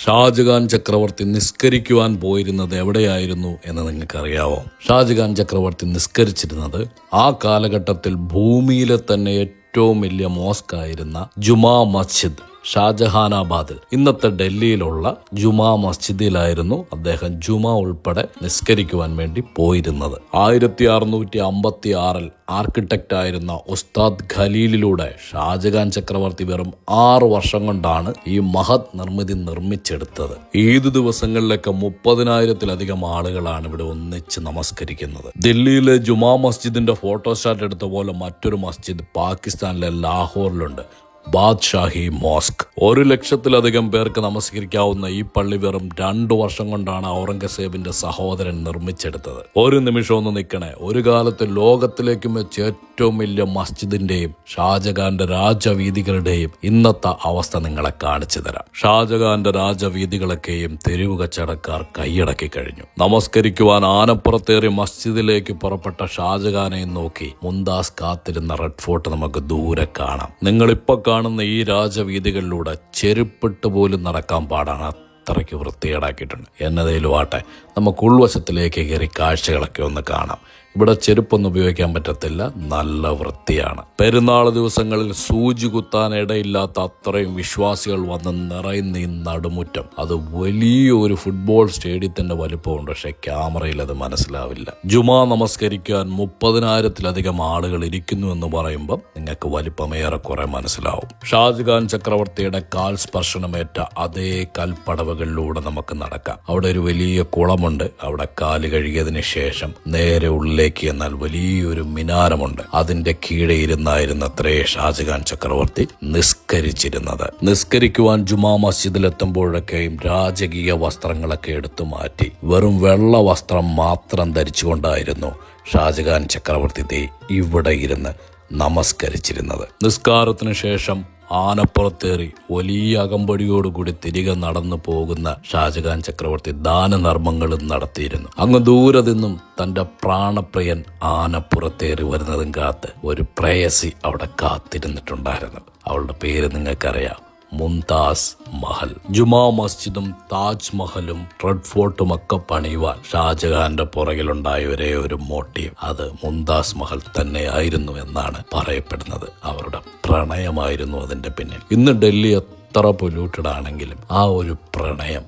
ഷാജഹാൻ ചക്രവർത്തി നിസ്കരിക്കുവാൻ പോയിരുന്നത് എവിടെയായിരുന്നു എന്ന് നിങ്ങൾക്കറിയാവോ? ഷാജഹാൻ ചക്രവർത്തി നിസ്കരിച്ചിരുന്നത് ആ കാലഘട്ടത്തിൽ ഭൂമിയിലെ തന്നെ ഏറ്റവും വലിയ മോസ്ക് ആയിരുന്ന ജുമാ മസ്ജിദ്. ഷാജഹാനാബാദിൽ. ഇന്നത്തെ ഡൽഹിയിലുള്ള ജുമാ മസ്ജിദിലായിരുന്നു അദ്ദേഹം ജുമാ ഉൾപ്പെടെ നിസ്കരിക്കുവാൻ വേണ്ടി പോയിരുന്നത്. ആയിരത്തി അറുന്നൂറ്റി അമ്പത്തി ആറിൽ ആർക്കിടെക്റ്റ് ആയിരുന്ന ഉസ്താദ് ഖലീലിലൂടെ ഷാജഹാൻ ചക്രവർത്തി വെറും ആറ് വർഷം കൊണ്ടാണ് ഈ മഹത് നിർമ്മിതി നിർമ്മിച്ചെടുത്തത്. ഏതു ദിവസങ്ങളിലൊക്കെ മുപ്പതിനായിരത്തിലധികം ആളുകളാണ് ഇവിടെ ഒന്നിച്ച് നമസ്കരിക്കുന്നത്. ദില്ലിയിലെ ജുമാ മസ്ജിദിന്റെ ഫോട്ടോസ്റ്റാറ്റ് എടുത്ത പോലെ മറ്റൊരു മസ്ജിദ് പാകിസ്ഥാനിലെ ലാഹോറിലുണ്ട്. ബാദ്ഷാഹി മോസ്ക്. ഒരു ലക്ഷത്തിലധികം പേർക്ക് നമസ്കരിക്കാവുന്ന ഈ പള്ളി വെറും രണ്ടു വർഷം കൊണ്ടാണ് ഔറംഗസേബിന്റെ സഹോദരൻ നിർമ്മിച്ചെടുത്തത്. ഒരു നിമിഷം ഒന്ന് നിൽക്കണേ. ഒരു കാലത്ത് ലോകത്തിലേക്കും വെച്ച് ഏറ്റവും വലിയ മസ്ജിദിന്റെയും ഷാജഹാന്റെ രാജവീതികളുടെയും ഇന്നത്തെ അവസ്ഥ നിങ്ങളെ കാണിച്ചു തരാം. ഷാജഹാന്റെ രാജവീതികളൊക്കെയും തെരുവ് കച്ചവടക്കാർ കൈയടക്കി കഴിഞ്ഞു. നമസ്കരിക്കുവാൻ ആനപ്പുറത്തേറി മസ്ജിദിലേക്ക് പുറപ്പെട്ട ഷാജഹാനെ നോക്കി മുന്താസ് കാത്തിരുന്ന റെഡ് ഫോർട്ട് നമുക്ക് ദൂരെ കാണാം. നിങ്ങളിപ്പോ കാണുന്ന ഈ രാജവീതികളിലൂടെ ചെരുപ്പിട്ട് പോലും നടക്കാൻ പാടാണ്. അത്രയ്ക്ക് വൃത്തികേടാക്കിയിട്ടുണ്ട്. എന്നതേലും ആട്ടെ നമുക്ക് ഉൾവശത്തിലേക്ക് കയറി കാഴ്ചകളൊക്കെ ഒന്ന് കാണാം. ഇവിടെ ചെരുപ്പൊന്നും ഉപയോഗിക്കാൻ പറ്റത്തില്ല. നല്ല വൃത്തിയാണ്. പെരുന്നാൾ ദിവസങ്ങളിൽ സൂചി കുത്താൻ ഇടയില്ലാത്ത അത്രയും വിശ്വാസികൾ വന്ന് നിറയുന്ന ഈ നടുമുറ്റം. അത് വലിയൊരു ഫുട്ബോൾ സ്റ്റേഡിയത്തിന്റെ വലിപ്പമുണ്ട്. പക്ഷെ ക്യാമറയിൽ അത് മനസ്സിലാവില്ല. ജുമാ നമസ്കരിക്കാൻ മുപ്പതിനായിരത്തിലധികം ആളുകൾ ഇരിക്കുന്നു എന്ന് പറയുമ്പോൾ നിങ്ങൾക്ക് വലിപ്പം ഏറെക്കുറെ മനസ്സിലാവും. ഷാജഹാൻ ചക്രവർത്തിയുടെ കാൽ സ്പർശനമേറ്റ അതേ കൽപ്പടവുകളിലൂടെ നമുക്ക് നടക്കാം. അവിടെ ഒരു വലിയ കുളമുണ്ട്. അവിടെ കാൽ കഴുകിയതിന് ശേഷം നേരെ ഉള്ളിലേക്ക് എന്നാൽ വലിയൊരു മിനാരമുണ്ട്. അതിന്റെ കീഴെ ഇരുന്നായിരുന്നത്രേ ഷാജഹാൻ ചക്രവർത്തി നിസ്കരിച്ചിരുന്നത്. നിസ്കരിക്കുവാൻ ജുമാ മസ്ജിദിലെത്തുമ്പോഴൊക്കെയും രാജകീയ വസ്ത്രങ്ങളൊക്കെ എടുത്തു മാറ്റി. വെറും വെള്ള വസ്ത്രം മാത്രം ധരിച്ചുകൊണ്ടായിരുന്നു ഷാജഹാൻ ചക്രവർത്തി ഇവിടെ ഇരുന്ന് നമസ്കരിച്ചിരുന്നത്. നിസ്കാരത്തിന് ശേഷം ആനപ്പുറത്തേറി വലിയ അകമ്പടിയോടുകൂടി തിരികെ നടന്നു പോകുന്ന ഷാജഹാൻ ചക്രവർത്തി ദാനധർമ്മങ്ങളും നടത്തിയിരുന്നു. അങ്ങ് ദൂരെ നിന്നും തന്റെ പ്രാണപ്രിയൻ ആനപ്പുറത്തേറി വരുന്നതും കാത്ത് ഒരു പ്രേയസി അവിടെ കാത്തിരുന്നിട്ടുണ്ടായിരുന്നു. അവളുടെ പേര് നിങ്ങൾക്കറിയാം. മുംതാസ് മഹൽ. ജുമാ മസ്ജിദും താജ് മഹലും റെഡ് ഫോർട്ടും ഒക്കെ പണിയുവാൻ ഷാജഹാന്റെ പുറകിലുണ്ടായ ഒരേ ഒരു മോട്ടീവ് അത് മുംതാസ് മഹൽ തന്നെയായിരുന്നു എന്നാണ് പറയപ്പെടുന്നത്. അവരുടെ പ്രണയമായിരുന്നു അതിന്റെ പിന്നിൽ. ഇന്ന് ഡൽഹി എത്ര പൊല്യൂട്ടഡ് ആണെങ്കിലും ആ ഒരു പ്രണയം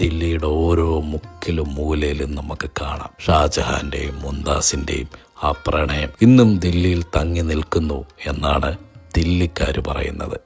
ദില്ലിയുടെ ഓരോ മുക്കിലും മൂലയിലും നമുക്ക് കാണാം. ഷാജഹാന്റെയും മുന്താസിന്റെയും ആ പ്രണയം ഇന്നും ദില്ലിയിൽ തങ്ങി നിൽക്കുന്നു എന്നാണ് ദില്ലിക്കാർ പറയുന്നത്.